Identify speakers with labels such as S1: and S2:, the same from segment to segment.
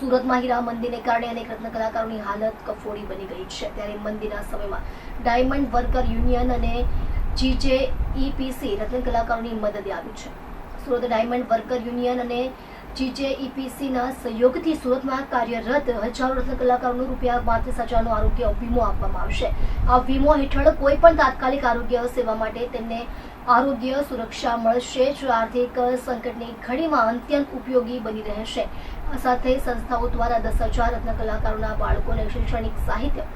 S1: સુરતમાં હીરા મંદિરને કારણે અનેક રત્ન કલાકારોની હાલત કફોડી બની ગઈ છે. ત્યારે મંદિરના સમયમાં ડાયમંડ વર્કર યુનિયન અને G J E P C રત્ન કલાકારોની મદદે આવ્યું છે. સુરત ડાયમંડ વર્કર યુનિયન અને જીજે ઈપીસીના સહયોગથી સુરતમાં કાર્યરત હજારો રત્ન કલાકારોનું રૂપિયા પાંત્રીસ હજારનો આરોગ્ય વીમો આપવામાં આવશે. આ વીમો હેઠળ કોઈ પણ તાત્કાલિક આરોગ્ય સેવા માટે તેમને આરોગ્ય સુરક્ષા મળશે જ. આર્થિક સંકટની ઘડીમાં અત્યંત ઉપયોગી બની રહેશે. સાથે સંસ્થાઓ દ્વારા દસ હજાર રત્ન કલાકારોના બાળકોને શૈક્ષણિક સાહિત્ય,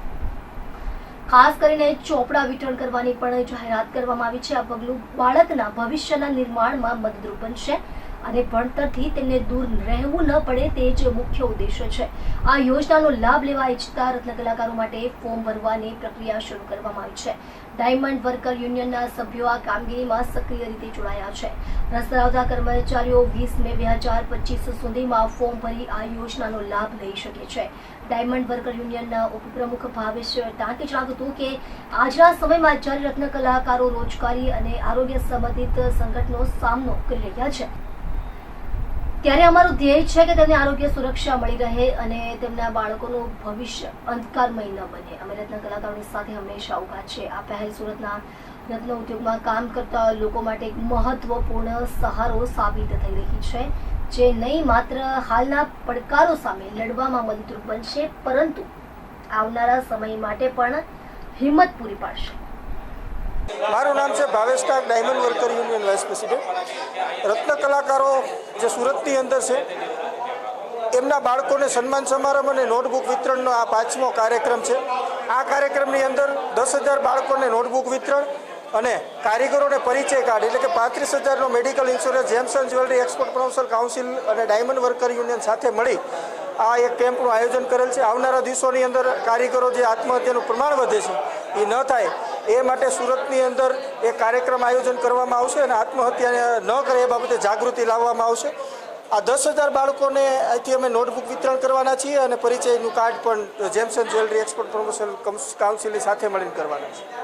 S1: ખાસ કરીને ચોપડા વિતરણ કરવાની પણ જાહેરાત કરવામાં આવી છે. આ પગલું બાળકના ભવિષ્યના નિર્માણમાં મદદરૂપ બનશે. અને ભણતરથી તેમને દૂર રહેવું ન પડે તે જ મુખ્ય ઉદ્દેશ્ય છે. આ યોજનાનો લાભ લેવા ઈચ્છતા રત્ન કલાકારો માટે ફોર્મ ભરવાની પ્રક્રિયા શરૂ કરવામાં આવી છે. ડાયમંડ વર્કર યુનિયનના સભ્યો આ કામગીરીમાં સક્રિય રીતે જોડાયા છે. રસ કર્મચારીઓ વીસ મે બે હજાર પચીસ સુધીમાં ફોર્મ ભરી આ યોજનાનો લાભ લઈ શકે છે. ડાયમંડ વર્કર યુનિયનના ઉપપ્રમુખ ભાવેશ ટાંકે જણાવ્યું હતું કે આજના સમયમાં જ્યારે રત્ન કલાકારો રોજગારી અને આરોગ્ય સંબંધિત સંકટનો સામનો કરી રહ્યા છે ત્યારે અમારું ધ્યેય છે કે તેમને આરોગ્ય સુરક્ષા મળી રહે અને તેમના બાળકોનું ભવિષ્ય અંધકારમય ન બને. અમે રત્ન કલાકારોની સાથે હંમેશા ઊભા છે. આ પહેલ સુરતના રત્ન ઉદ્યોગમાં કામ કરતા લોકો માટે એક મહત્વપૂર્ણ સહારો સાબિત થઈ રહી છે, જે નહીં માત્ર હાલના પડકારો સામે લડવામાં મદદરૂપ બનશે, પરંતુ આવનારા સમય માટે પણ હિંમત પૂરી પાડશે.
S2: મારું નામ છે Bhavesh Kak, diamond worker union vice president. રત્ન કલાકારો જે સુરતની અંદર છે, એમના બાળકોને સન્માન સમારંભ અને નોટબુક વિતરણનો આ પાંચમો કાર્યક્રમ છે. આ કાર્યક્રમની અંદર દસ હજાર બાળકોને નોટબુક વિતરણ અને કારીગરોને પરિચય કાર્ડ, એટલે કે પાંત્રીસ હજારનો medical insurance gems and jewellery export promotion council અને ડાયમંડ વર્કર યુનિયન સાથે મળી આ એક કેમ્પનું આયોજન કરેલ છે. આવનારા દિવસોની અંદર કારીગરો જે આત્મહત્યાનું પ્રમાણ વધે છે, એ ન થાય. એ માટે સુરતની અંદર એ કાર્યક્રમ આયોજન કરવામાં આવશે અને આત્મહત્યા ન કરે એ બાબતે જાગૃતિ લાવવામાં આવશે. આ દસ હજાર બાળકોને અહીંથી અમે નોટબુક વિતરણ કરવાના છીએ અને પરિચયનું કાર્ડ પણ gems and jewellery export promotion કાઉન્સિલની સાથે મળીને કરવાના છે